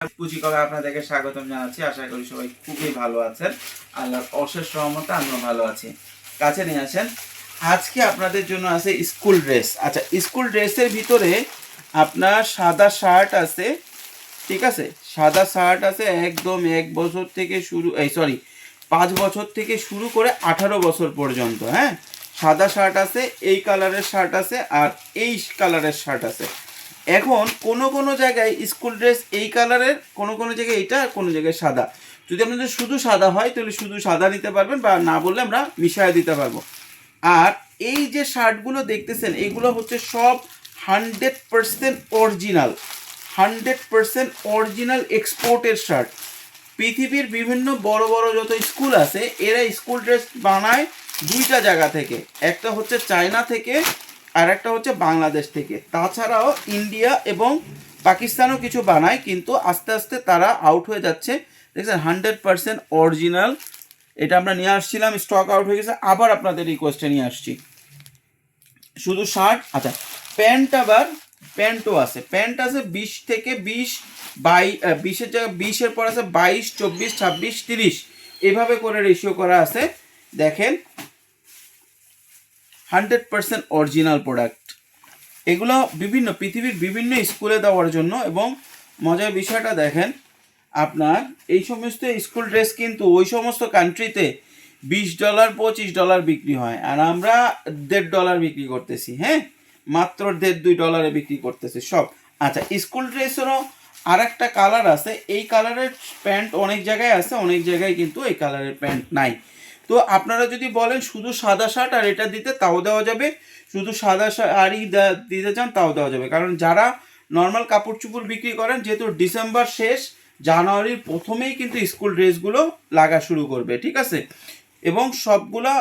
পুঁজি কবে আপনাদেরকে স্বাগতম জানাচ্ছি। আশা করি সবাই খুবই ভালো আছেন। আল্লাহর অশেষ রহমতে আমিও ভালো আছি। কাছে নিয়ে আসেন। আজকে আপনাদের জন্য আছে স্কুল ড্রেস। আচ্ছা স্কুল ড্রেসের ভিতরে আপনার সাদা শার্ট আছে। ঠিক আছে? সাদা শার্ট আছে একদম এক বছর থেকে শুরু, এই সরি, পাঁচ বছর থেকে শুরু করে আঠারো বছর পর্যন্ত হ্যাঁ? সাদা শার্ট আছে, এই কালারের শার্ট আছে আর এই কালারের শার্ট আছে। এখন কোনো কোনো জায়গায় স্কুল ড্রেস এই কালারের কোনো কোনো জায়গায় এটা কোনো জায়গায় সাদা। যদি আপনাদের শুধু সাদা হয়, তাহলে শুধু সাদা নিতে পারবেন বা না বললে আমরা মিশায় দিতে পারব। আর এই যে শার্টগুলো দেখতেছেন, এগুলো হচ্ছে সব hundred percent original hundred percent original এক্সপোর্টের শার্ট পৃথিবীর বিভিন্ন বড় বড় যত স্কুল আছে, এরা স্কুল ড্রেস বানায় দুইটা জায়গা থেকে। একটা হচ্ছে চায়না থেকে আর একটা হচ্ছে বাংলাদেশ থেকে। তাছাড়াও ইন্ডিয়া এবং পাকিস্তানও কিছু বানায়, কিন্তু আস্তে আস্তে তারা আউট হয়ে যাচ্ছে। দেখছেন হান্ড্রেড পার্সেন্ট অরিজিনাল এটা আমরা নিয়ে আসছিলাম স্টক আউট হয়ে গেছে। আবার আপনাদের রিকোয়েস্টে নিয়ে আসছি। শুধু শার্ট আচ্ছা প্যান্ট আবার প্যান্টও আছে। প্যান্ট আছে বিশ থেকে বিশ, বাই বিশের জায়গায় বিশের পর আছে বাইশ, চব্বিশ, ছাব্বিশ, তিরিশ। এভাবে করে রেশিও করা আছে। দেখেন হান্ড্রেড পার্সেন্ট অরিজিনাল প্রোডাক্ট। এগুলো বিভিন্ন, পৃথিবীর বিভিন্ন স্কুলে দেওয়ার জন্য এবং মজার বিষয়টা দেখেন, আপনার এই সমস্ত স্কুল ড্রেস কিন্তু ওই সমস্ত কান্ট্রিতে বিশ ডলার, পঁচিশ ডলার বিক্রি হয় আর আমরা দেড় ডলার বিক্রি করতেছি হ্যাঁ? মাত্র দেড়, দুই ডলারে বিক্রি করতেছি সব। আচ্ছা স্কুল ড্রেসেরও আর একটা কালার আছে, এই কালারের প্যান্ট অনেক জায়গায় আছে, অনেক জায়গায় কিন্তু এই কালারের প্যান্ট নাই। তো আপনারা যদি বলেন শুধু সাদা শার্ট আর এটা দিতে, তাও দেওয়া যাবে। শুধু সাদা শাড়ি দিতে চান, তাও দেওয়া যাবে। কারণ যারা নর্মাল কাপড় চুপড় বিক্রি করেন, যেহেতু ডিসেম্বর শেষ, জানুয়ারির প্রথমেই কিন্তু স্কুল ড্রেসগুলো লাগা শুরু করবে, ঠিক আছে? এবং সবগুলো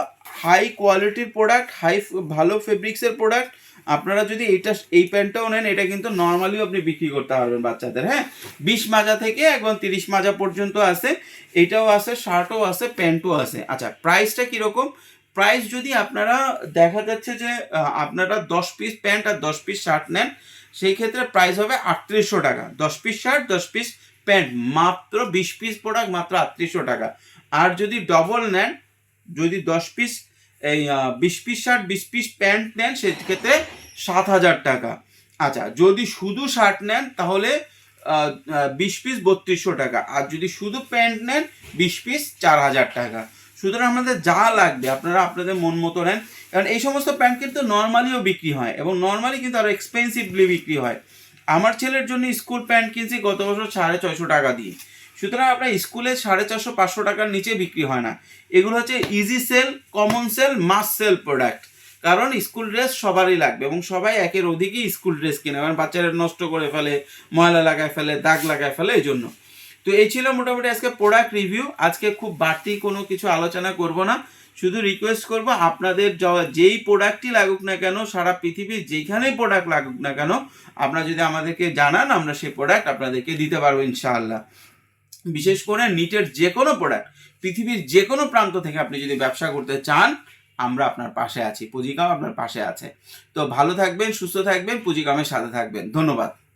হাই কোয়ালিটির প্রোডাক্ট হাই ভালো ফেব্রিক্সের প্রোডাক্ট আপনারা যদি এইটা, এই প্যান্টটাও নেন, এটা কিন্তু নর্মালিও আপনি বিক্রি করতে পারবেন বাচ্চাদের হ্যাঁ? বিশ মাজা থেকে একদম তিরিশ মাজা পর্যন্ত আছে, এটাও আছে, শার্টও আছে, প্যান্টও আছে। আচ্ছা প্রাইসটা কীরকম? প্রাইস যদি আপনারা, দেখা যাচ্ছে যে আপনারা দশ পিস প্যান্ট আর দশ পিস শার্ট নেন, সেই ক্ষেত্রে প্রাইস হবে আটত্রিশশো টাকা। দশ পিস শার্ট, দশ পিস প্যান্ট, মাত্র বিশ পিস প্রোডাক্ট মাত্র আটত্রিশশো টাকা। আর যদি ডবল নেন, যদি দশ পিস এই বিশ পিস শার্ট বিশ পিস প্যান্ট নেন, সেক্ষেত্রে সাত হাজার টাকা। আচ্ছা যদি শুধু শার্ট নেন, তাহলে বিশ পিস বত্রিশশো টাকা। আর যদি শুধু প্যান্ট নেন, বিশ পিস চার হাজার টাকা। সুতরাং আপনাদের যা লাগবে, আপনারা আপনাদের মন মতো নেন। কারণ এই সমস্ত প্যান্ট কিন্তু নর্মালিও বিক্রি হয় এবং নর্মালি কিন্তু আরও এক্সপেন্সিভলি বিক্রি হয়। আমার ছেলের জন্য স্কুল প্যান্ট কিনছি, গত বছর সাড়ে ছয়শো টাকা দিয়ে। সুতরাং আপনার স্কুলে সাড়ে চারশো পাঁচশো টাকার নিচে বিক্রি হয় না। এগুলো হচ্ছে easy sale common sale mass sale product কারণ স্কুল ড্রেস সবারই লাগবে এবং সবাই একের অধিকই স্কুল ড্রেস কিনে। কারণ বাচ্চারা নষ্ট করে ফেলে, ময়লা লাগায় ফেলে, দাগ লাগায় ফেলে এই জন্য তো এই ছিল মোটামুটি আজকে প্রোডাক্ট রিভিউ আজকে খুব বাড়তি কোনো কিছু আলোচনা করব না। শুধু রিকোয়েস্ট করব আপনাদের যেই প্রোডাক্টই লাগুক না কেন, সারা পৃথিবীর যেখানেই প্রোডাক্ট লাগুক না কেন, আপনারা যদি আমাদেরকে জানান, আমরা সেই প্রোডাক্ট আপনাদেরকে দিতে পারব ইনশাআল্লাহ। বিশেষ করে নিটের যে কোনো প্রোডাক্ট পৃথিবীর যে কোনো প্রান্ত থেকে আপনি যদি ব্যবসা করতে চান, আমরা আপনার পাশে আছি পুঁজিকাম আপনার পাশে আছে। তো ভালো থাকবেন, সুস্থ থাকবেন পুঁজিকামের সাথে থাকবেন। ধন্যবাদ।